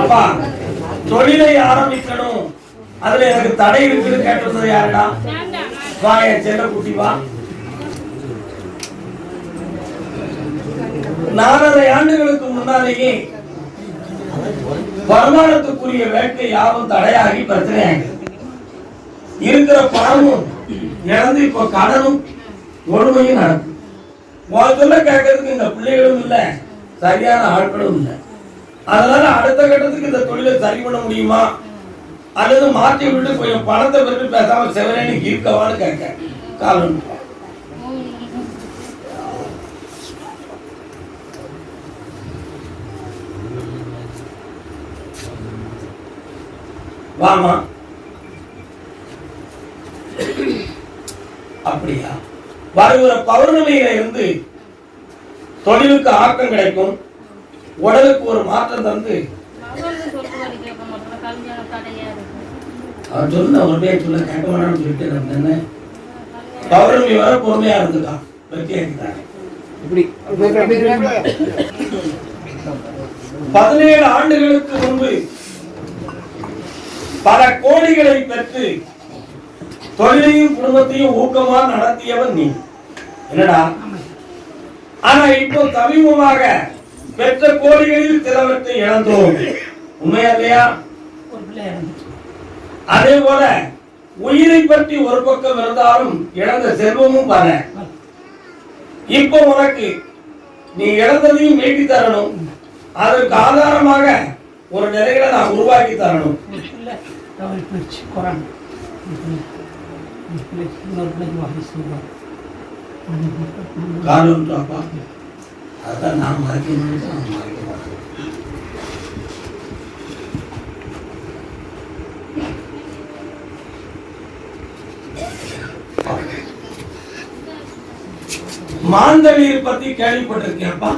அப்பா தொழிலை ஆரம்பிக்கணும். அதுல எனக்கு தடை இருக்குன்னு கேட்டிருந்தது யாருடா? வா என் செல்ல குட்டி வா. நாலரை ஆண்டுகளுக்கு முன்னாலேயே வருமானத்துக்குரிய வேட்கை யாவும் தடையாகி பிரச்சனையாகி இருக்கிற பணமும் இழந்து இப்ப கடனும் ஒழுமையும் நடக்கும். முதல்ல கேட்கறதுக்கு இந்த பிள்ளைகளும் இல்ல. சரியான ஆட்களும் இல்லை. அதனால அடுத்த கட்டத்துக்கு இந்த தொழிலை சரி பண்ண முடியுமா? அல்லது மாற்றி விட்டு கொஞ்சம் பணத்தை பெற்று பேசாம செவரேனு இருக்கவான்னு கேட்க காலம் வாமா. அப்படியா? வருகிற பௌர்ணமியில இருந்து தொழிலுக்கு ஆக்கம் கிடைக்கும். உடலுக்கு ஒரு மாற்றம் தந்து. சொன்ன ஒரு பேர் சொல்ல கேட்க வேணாம்னு சொல்லிட்டு என்ன பௌர்ணமி வர பொறுமையா இருந்துக்கா? வெற்றி ஆக்கிட்டாங்க இப்படி. பதினேழு ஆண்டுகளுக்கு முன்பு பல கோடிகளை பெற்று தொழிலையும் குடும்பத்தையும் ஊக்கமா நடத்தியவன் நீ. என்னடா? ஆனா இப்போ சமீபமாக பெற்ற கோடிகளில் சிலவற்றை இழந்தோம். உண்மையா இல்லையா? அதே போல உயிரை பற்றி ஒரு பக்கம் இருந்தாலும் இழந்த செல்வமும் பல. இப்போ உனக்கு நீ இழந்ததையும் மீட்டி தரணும். அதற்கு ஆதாரமாக ஒரு நிலைகளை நான் உருவாக்கி தரணும். இன்னொரு பிள்ளைக்கு காரணம் அப்பா அதான் நான் மறைக்கணும்னு தான் மறைக்க மாட்டேன் மாந்தளிர் பத்தி கேள்விப்பட்டிருக்கேன்ப்பா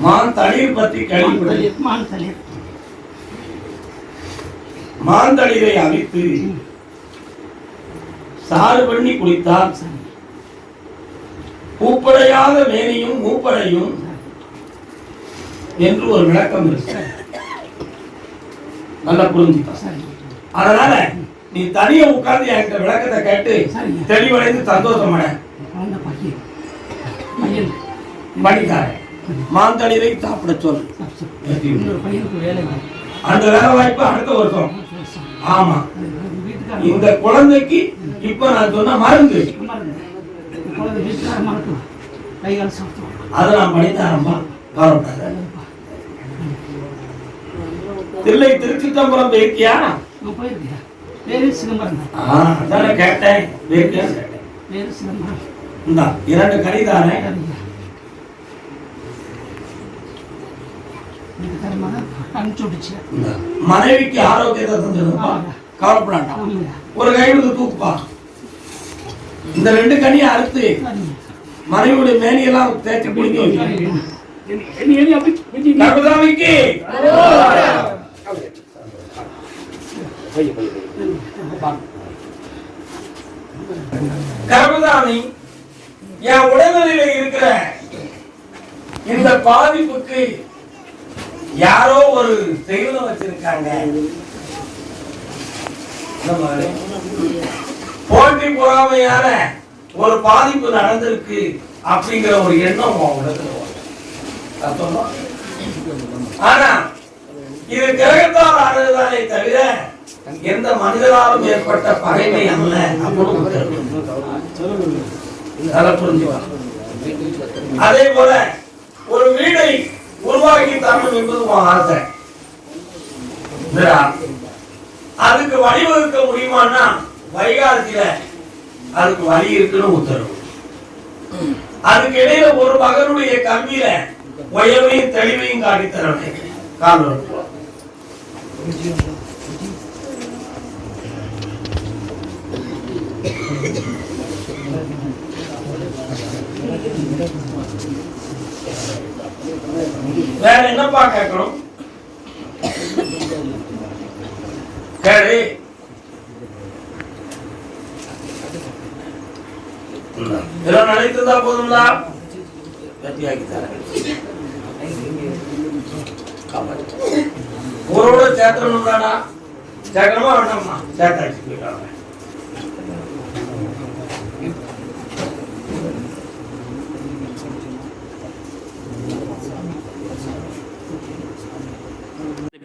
மான் தளிர் பத்தி கேள்விப்பட்டிருக்கேன் மாந்தளிரை அவித்து சாறு பண்ணி குடித்தால் பூப்படையாத மேனியும் மூப்படையும் என்று ஒரு விளக்கம் இருக்கு. நல்லா புரிஞ்சுக்கா. அதனால நீ தனியா உட்கார்ந்து என்கிட்ட விளக்கத்தை கேட்டு. தெளிவடைந்து பையன். பண்ணிக்காரன் மாந்தளிரை சாப்பிட சொல். அந்த வேலை வாய்ப்பு அடுத்த வருஷம். ஆமா. இந்த குழந்தைக்கு இப்ப நான் சொன்ன மருந்து அதை நான் பண்ணித்தரேன்பா கவலைப்படாத தில்லை போயிருக்கியா சிதம்பரம் தான். ஆ, அதானே கேட்டேன் போயிருக்கியா இரண்டு கறி தானே சரிங்க. வீட்டுக்காரர் மகன் அனுப்பிச்சு விட்டுச்சு இந்தா. மனைவிக்கு ஆரோக்கியத்தை தந்துடுப்பா ஆமாங்க. ஒரு கைவிடுக்கு தூக்குப்பா. இந்த ரெண்டு கனியை அறுத்து மனைவியுடைய மேனியெல்லாம் தேய்ச்சி கர்மசாமிக்கு கர்மசாமி என் உடல்நிலையில இருக்கிற இந்த பாதிப்புக்கு யாரோ ஒரு தெய்வம் வச்சிருக்காங்க. போட்டி பொறாமையான ஒரு பாதிப்பு நடந்திருக்கு அப்படிங்கிற ஒரு எண்ணம் உன் ஆனா இது கிரகத்தால் ஆனதுதானே தவிர எந்த மனிதராலும் ஏற்பட்ட பகைமை அல்ல. அப்படின்னு அதே போல ஒரு வீடை உருவாக்கி தரணும் என்பது ஆசை. அதுக்கு வழிவகுக்க முடியுமான்னா வைகாசியில அதுக்கு வழி இருக்குன்னு உத்தரவு. அதுக்கு இடையில ஒரு மகனுடைய கம்மியில உயர்வையும் தெளிவையும் காட்டி தரணும் காரணம் வேற என்னப்பா கேட்கணும்? డాడీ ఎలా నడుతుందా పోతుందా గట్టి ఆగితారా కాబట్టి పూర్వుడు చేతనమా అన్నమ్మా? చేత